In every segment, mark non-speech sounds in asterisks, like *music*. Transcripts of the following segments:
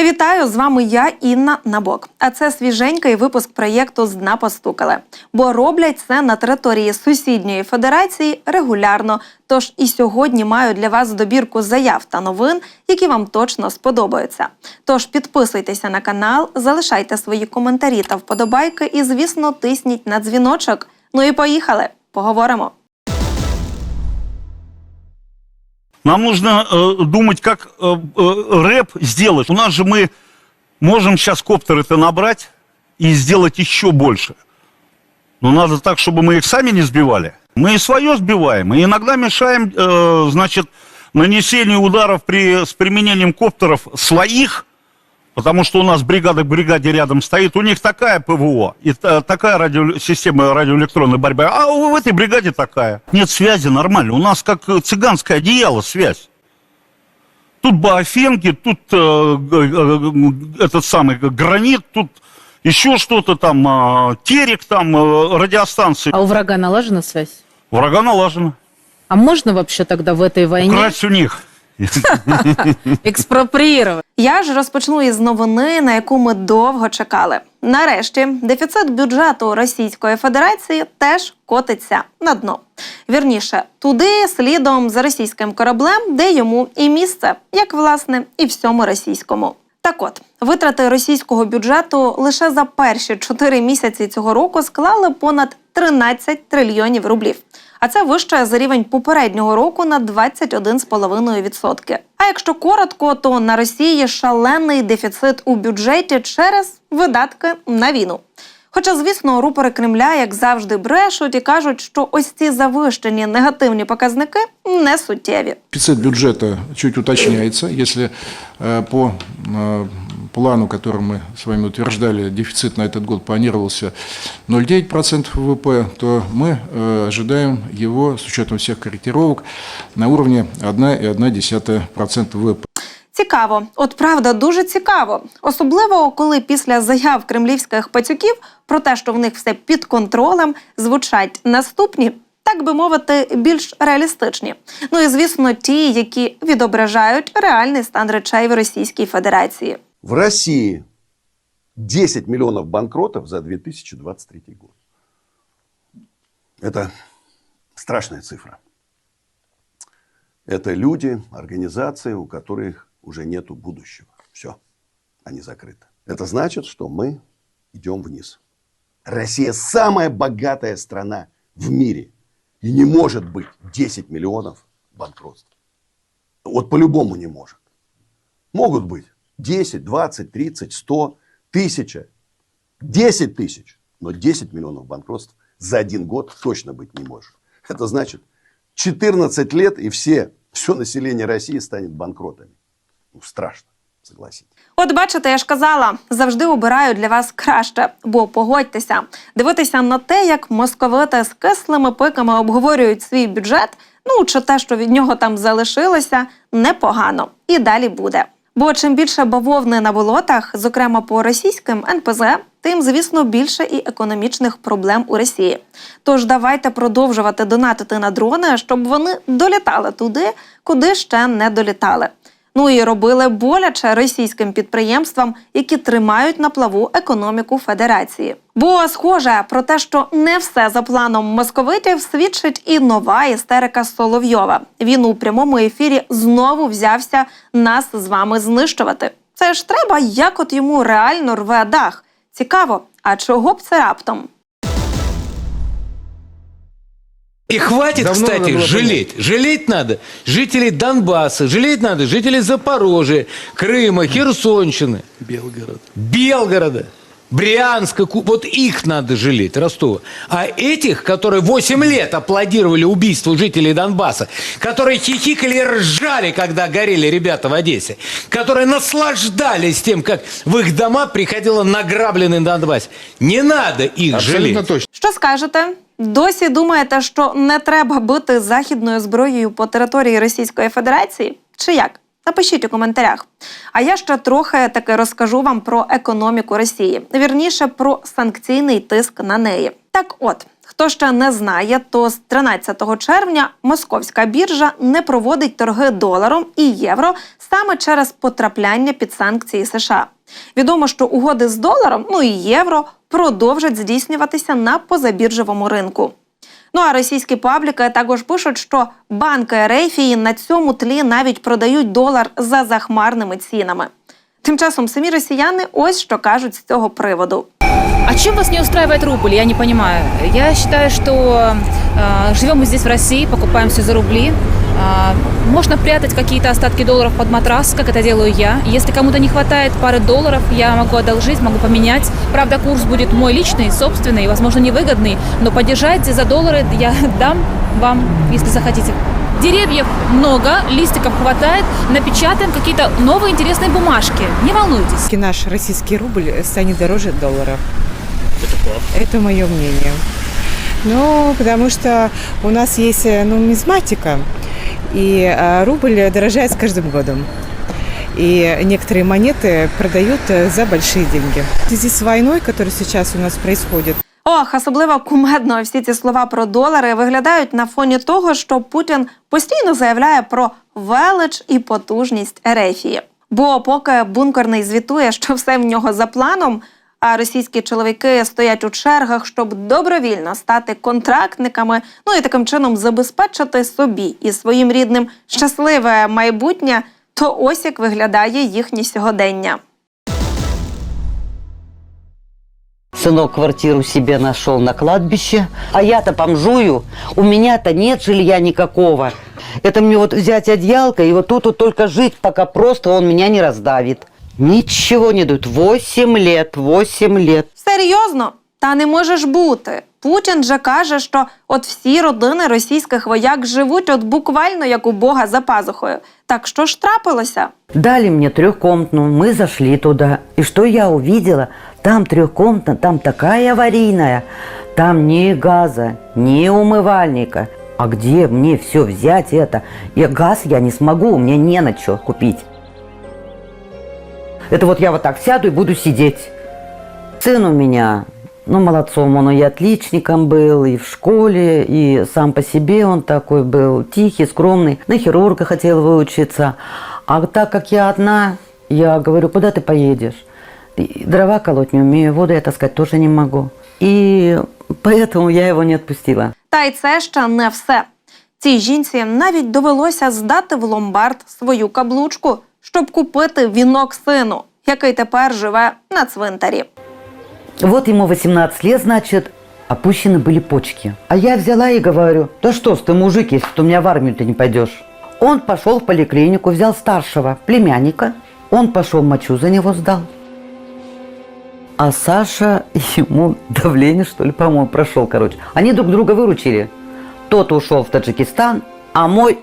Вітаю з вами я, Інна Набок. А це свіженький випуск проєкту з дна постукали. Бо роблять це на території сусідньої федерації регулярно. Тож і сьогодні маю для вас добірку заяв та новин, які вам точно сподобаються. Тож підписуйтеся на канал, залишайте свої коментарі та вподобайки, і, звісно, тисніть на дзвіночок. Ну і поїхали! Поговоримо. Нам нужно э, думать, как э, э, рэп сделать. У нас же мы можем сейчас коптеры-то набрать и сделать еще больше. Но надо так, чтобы мы их сами не сбивали. Мы и свое сбиваем, и иногда мешаем, э, значит, нанесению ударов при, с применением коптеров своих, потому что у нас бригада к бригаде рядом стоит, у них такая ПВО и та- такая радио, система радиоэлектронной борьбы, а у этой бригаде такая. Нет связи нормально, у нас как э, цыганское одеяло связь. Тут баофенки, тут э, э, этот самый гранит, тут еще что-то там, э, терек там, э, радиостанции. А у врага налажена связь? Врага налажено. А можно вообще тогда в этой войне Украсть у них. *laughs* экспроприировать? Я ж розпочну із новини, на яку ми довго чекали. Нарешті дефіцит бюджету Російської Федерації теж котиться на дно. Вірніше, туди слідом за російським кораблем, де йому і місце, як власне і всьому російському. Так от, витрати російського бюджету лише за перші чотири місяці цього року склали понад 13 трильйонів рублів. А це вище за рівень попереднього року на 21,5%. А якщо коротко, то на Росії шалений дефіцит у бюджеті через видатки на війну. Хоча, звісно, рупори Кремля, як завжди, брешуть і кажуть, що ось ці завищені негативні показники не суттєві. Дефицит бюджета чуть уточняется. Если э, по э, плану, который мы с вами утверждали, дефицит на этот год планировался 0,9% ВВП, то мы э, ожидаем его, с учетом всех корректировок, на уровне 1,1% ВВП. Цікаво, от правда, дуже цікаво. Особливо, коли після заяв кремлівських пацюків про те, що в них все під контролем, звучать наступні, так би мовити, більш реалістичні. Ну і звісно, ті, які відображають реальний стан речей в Російській Федерації. В России 10 миллионов банкротов за 2023 год. Это страшная цифра. Это люди, организации, у которых уже нет будущего. Все, они закрыты. Это значит, что мы идем вниз. Россия самая богатая страна в мире. И не может быть 10 миллионов банкротств. Вот по-любому не может. Могут быть 10, 20, 30, 100, тысяча, 10 тысяч. Но 10 миллионов банкротств за один год точно быть не может. Это значит 14 лет и все, все население России станет банкротами. Ну, страшно, согласитесь. От бачите, я ж казала, завжди обираю для вас краще, бо погодьтеся, дивитися на те, як московити з кислими пиками обговорюють свій бюджет, ну чи те, що від нього там залишилося, непогано. І далі буде. Бо чим більше бавовни на болотах, зокрема по російським НПЗ, тим, звісно, більше і економічних проблем у Росії. Тож давайте продовжувати донатити на дрони, щоб вони долітали туди, куди ще не долітали. Ну і робили боляче російським підприємствам, які тримають на плаву економіку Федерації. Бо схоже про те, що не все за планом московитів, свідчить і нова істерика Соловйова. Він у прямому ефірі знову взявся нас з вами знищувати. Це ж треба, як от йому реально рве дах. Цікаво, а чого б це раптом? И хватит, Давно кстати, жалеть. Жалеть надо жителей Донбасса, жалеть надо жителей Запорожья, Крыма, Херсонщины. Белгорода. Белгорода. Брянска, вот их надо жалеть, Ростова. А этих, которые 8 лет аплодировали убийству жителей Донбасса, которые хихикали и ржали, когда горели ребята в Одессе, которые наслаждались тем, как в их дома приходило награбленный Донбасс. Не надо их Абсолютно жалеть. точно. Що скажете? Досі думаєте, що не треба бити західною зброєю по території Російської Федерації? Чи як? Напишіть у коментарях. А я ще трохи таки розкажу вам про економіку Росії, вірніше про санкційний тиск на неї. Так от. Хто ще не знає, то з 13 червня московська біржа не проводить торги доларом і євро саме через потрапляння під санкції США. Відомо, що угоди з доларом, ну і євро, продовжать здійснюватися на позабіржовому ринку. Ну а російські пабліки також пишуть, що банки Ерефії на цьому тлі навіть продають долар за захмарними цінами. Тим часом самі росіяни ось що кажуть з цього приводу. А чем вас не устраивает рубль? Я не понимаю. Я считаю, что э, живем мы здесь в России, покупаем все за рубли. Э, можно прятать какие-то остатки долларов под матрас, как это делаю я. Если кому-то не хватает пары долларов, я могу одолжить, могу поменять. Правда, курс будет мой личный, собственный, возможно, невыгодный, но поддержать за доллары я *laughs* дам вам, если захотите. Деревьев много, листиков хватает, напечатаем какие-то новые интересные бумажки. Не волнуйтесь. Все-таки наш российский рубль станет дороже доллара. Это мое мнение. Ну, потому что у нас есть э, нумизматика, и э, рубль дорожает с каждым годом. И некоторые монеты продают э, за большие деньги. В связи с войной, которая сейчас у нас происходит, Ох, особливо кумедно всі ці слова про долари виглядають на фоні того, що Путін постійно заявляє про велич і потужність Ерефії. Бо поки бункерний звітує, що все в нього за планом, а російські чоловіки стоять у чергах, щоб добровільно стати контрактниками, ну і таким чином забезпечити собі і своїм рідним щасливе майбутнє, то ось як виглядає їхнє сьогодення. Сынок квартиру себе нашел на кладбище, а я-то бомжую, у меня-то нет жилья никакого. Это мне вот взять одеялко и вот тут вот только жить, пока просто он меня не раздавит. Ничего не дают. Восемь лет, восемь лет. Серйозно? Та не може ж бути. Путін же каже, що от всі родини російських вояк живуть от буквально як у Бога за пазухою. Так що ж трапилося? Дали мне трехкомнатную, мы зашли туда. И что я увидела? Там трехкомнатная, там такая аварийная. Там ни газа, ни умывальника. А где мне все взять это? Я газ я не смогу, у меня не на что купить. Это вот я вот так сяду и буду сидеть. Сын у меня, ну, молодцом, он и отличником был, и в школе, и сам по себе он такой был, тихий, скромный. На хирурга хотел выучиться. А так как я одна, я говорю, куда ты поедешь? И Дрова колоть не умею, воду я таскать тоже не могу. И поэтому я его не отпустила. Та й це ще не все. Цій жінці навіть довелося здати в ломбард свою каблучку, щоб купити вінок сину, який тепер живе на цвинтарі. Вот ему 18 лет, значит, опущены были почки. А я взяла и говорю, да что ж ты, мужик, если ты у меня в армию ты не пойдешь. Он пошел в поликлинику, взял старшего племянника, он пошел мочу за него сдал. А Саша ему *laughs* давление, что ли, по-моему, прошел, короче. Они друг друга выручили. Тот ушел в Таджикистан, а мой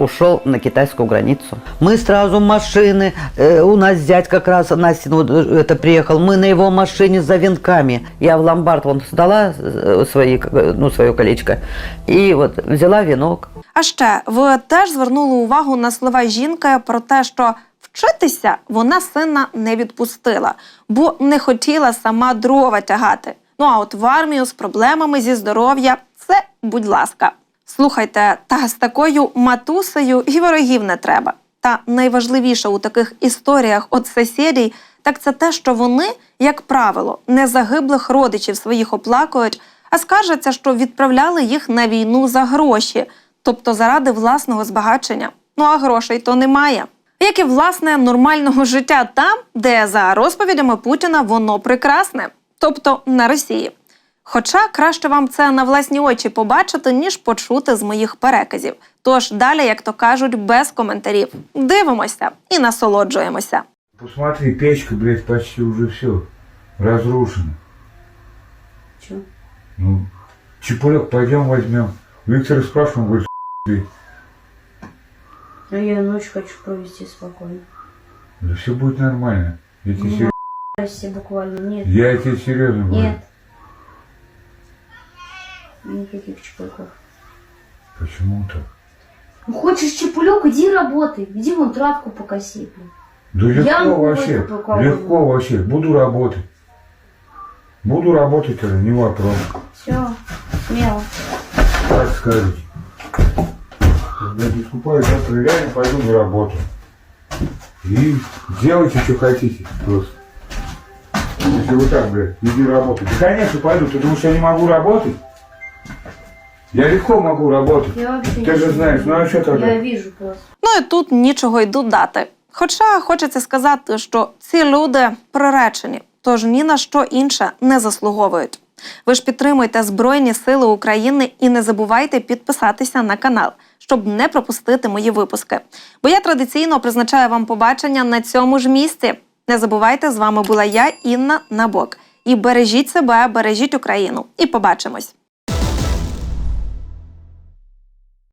ушел на китайскую границу. Мы сразу машины, э, у нас зять как раз Настин вот, э, это приехал, мы на его машине за венками. Я в ломбард вон сдала э, свои, как бы, ну, свое колечко и вот взяла венок. А ще ви теж звернули увагу на слова жінки про те, що вчитися вона сина не відпустила, бо не хотіла сама дрова тягати. Ну а от в армію з проблемами зі здоров'я це будь ласка. Слухайте, та з такою матусею і ворогів не треба. Та найважливіше у таких історіях от сесідій, так це те, що вони, як правило, не загиблих родичів своїх оплакують, а скаржаться, що відправляли їх на війну за гроші, тобто заради власного збагачення. Ну а грошей то немає. Як і власне нормального життя там, де за розповідями Путіна воно прекрасне, тобто на Росії. Хоча краще вам це на власні очі побачити, ніж почути з моїх переказів. Тож далі, як то кажуть, без коментарів. Дивимося і насолоджуємося. Посмотри, печка, блядь, почти уже все разрушена. Чё? Ну, чепурек пойдем возьмем. Виктора спрашиваем, говорит, ты. А я ночь хочу провести спокойно. Да все будет нормально. Я тебе, Ну, сер- Здрасте, буквально. Нет. я тебе серьезно говорю. Нет. Никаких чепульков. Почему так? Ну хочешь чепулек, иди работай. Иди вон травку покоси. Да легко Я вообще. Легко вообще. Буду работать. Буду работать, это не вопрос. Все. Смело. Как скажете. Когда не скупаюсь, завтра реально пойду на работу. И делайте, что хотите просто. Если вы так, блядь, иди работать. Да, конечно, пойду. Ты думаешь, я не могу работать? Я легко могу работать. Я Ты же знаешь, ну а что тогда? Я вижу просто. Ну і тут нічого й додати. Хоча хочеться сказати, що ці люди приречені, тож ні на що інше не заслуговують. Ви ж підтримуйте Збройні Сили України і не забувайте підписатися на канал, щоб не пропустити мої випуски. Бо я традиційно призначаю вам побачення на цьому ж місці. Не забувайте, з вами була я, Інна Набок. І бережіть себе, бережіть Україну. І побачимось.